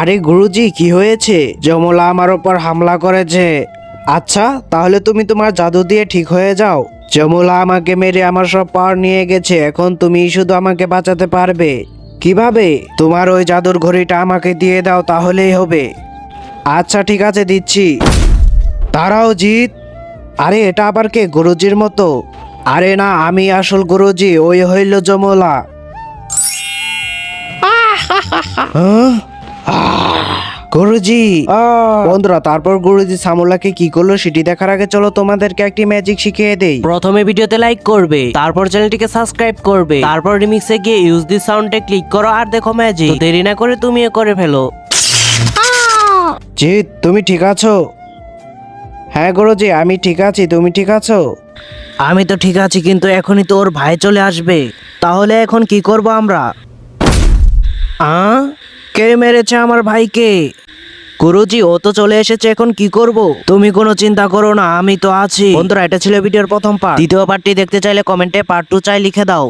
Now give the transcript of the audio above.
আরে গুরুজি কি হয়েছে? যমলা আমার ওপর হামলা করেছে। আচ্ছা তাহলে তুমি তোমার জাদু দিয়ে ঠিক হয়ে যাও। যমলা আমাকে মেরে আমার সব পাওয়ার নিয়ে গেছে এখন তুমি শুধু আমাকে বাঁচাতে পারবে। কীভাবে? তোমার ওই জাদুর ঘড়িটা আমাকে দিয়ে দাও তাহলেই হবে। আচ্ছা ঠিক আছে দিচ্ছি। তারাও জিত আরে এটা আবার কে? গুরুজির মতো। আরে না আমি আসল গুরুজি ওই হইল যমলা হ্যাঁ? আহ, গুরুজি বন্ধুরা তারপর গুরুজি সামুলাকে কি করল সেটি দেখার আগে চলো তোমাদেরকে একটি ম্যাজিক শিখিয়ে দেই। প্রথমে ভিডিওতে লাইক করবে তারপর চ্যানেলটিকে সাবস্ক্রাইব করবে তারপর রিমিক্সে গিয়ে ইউজ দি সাউন্ডে ক্লিক করো আর দেখো ম্যাজিক তো দেরি না করে তুমিও করে ফেলো। জিৎ তুমি ঠিক আছো? হ্যাঁ গুরুজি আমি ঠিক আছি তুমি ঠিক আছো? আমি তো ঠিক আছি কিন্তু এখনই তো ওর ভাই চলে আসবে। তাহলে এখন কি করব আমরা? আ? কে মেরেছে আমার ভাইকে? গুরুজি, ও তো চলে এসেছে, এখন কি করব? তুমি কোনো চিন্তা করো না, আমি তো আছি। বন্ধুরা, এটা ছিল ভিডিওর প্রথম পার্ট দ্বিতীয় পার্টটি দেখতে চাইলে কমেন্টে পার্ট টু চাই লিখে দাও।